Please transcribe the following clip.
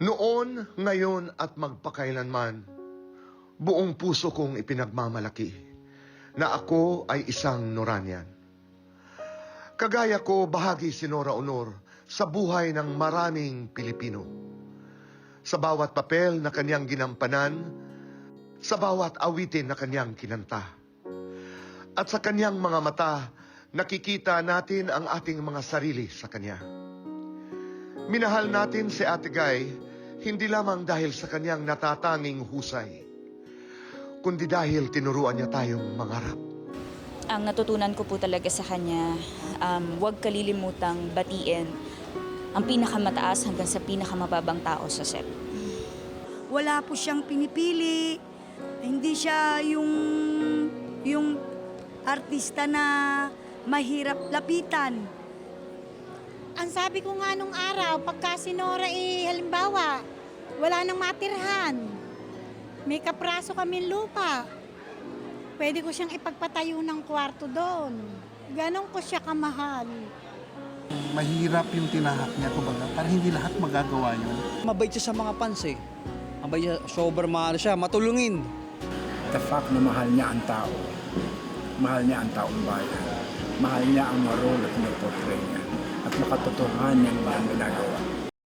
Noon, ngayon at magpakailanman, buong puso kong ipinagmamalaki na ako ay isang Noranian. Kagaya ko, bahagi si Nora Honor sa buhay ng maraming Pilipino. Sa bawat papel na kanyang ginampanan, sa bawat awitin na kanyang kinanta. At sa kanyang mga mata, nakikita natin ang ating mga sarili sa kanya. Minahal natin si Ate Guy hindi lamang dahil sa kanyang natatanging husay, kundi dahil tinuruan niya tayong mangarap. Ang natutunan ko po talaga sa kanya, um, huwag kalilimutang batiin ang pinakamataas hanggang sa pinakamababang tao sa set. Wala po siyang pinipili. Hindi siya yung yung artista na mahirap lapitan. Ang sabi ko nga nung araw, pagka si Nora eh, halimbawa, wala nang matirhan. May kapraso kami lupa. Pwede ko siyang ipagpatayo ng kwarto doon. Ganon ko siya kamahal. mahirap yung tinahak niya, kumbaga, para hindi lahat magagawa yun. Mabait siya sa mga fans eh. Mabait siya, sobrang mahal siya, matulungin. the fact na mahal niya ang tao, mahal niya ang taong bayan, mahal niya ang role at portray niya, at makatotohanan niya ba ang ginagawa.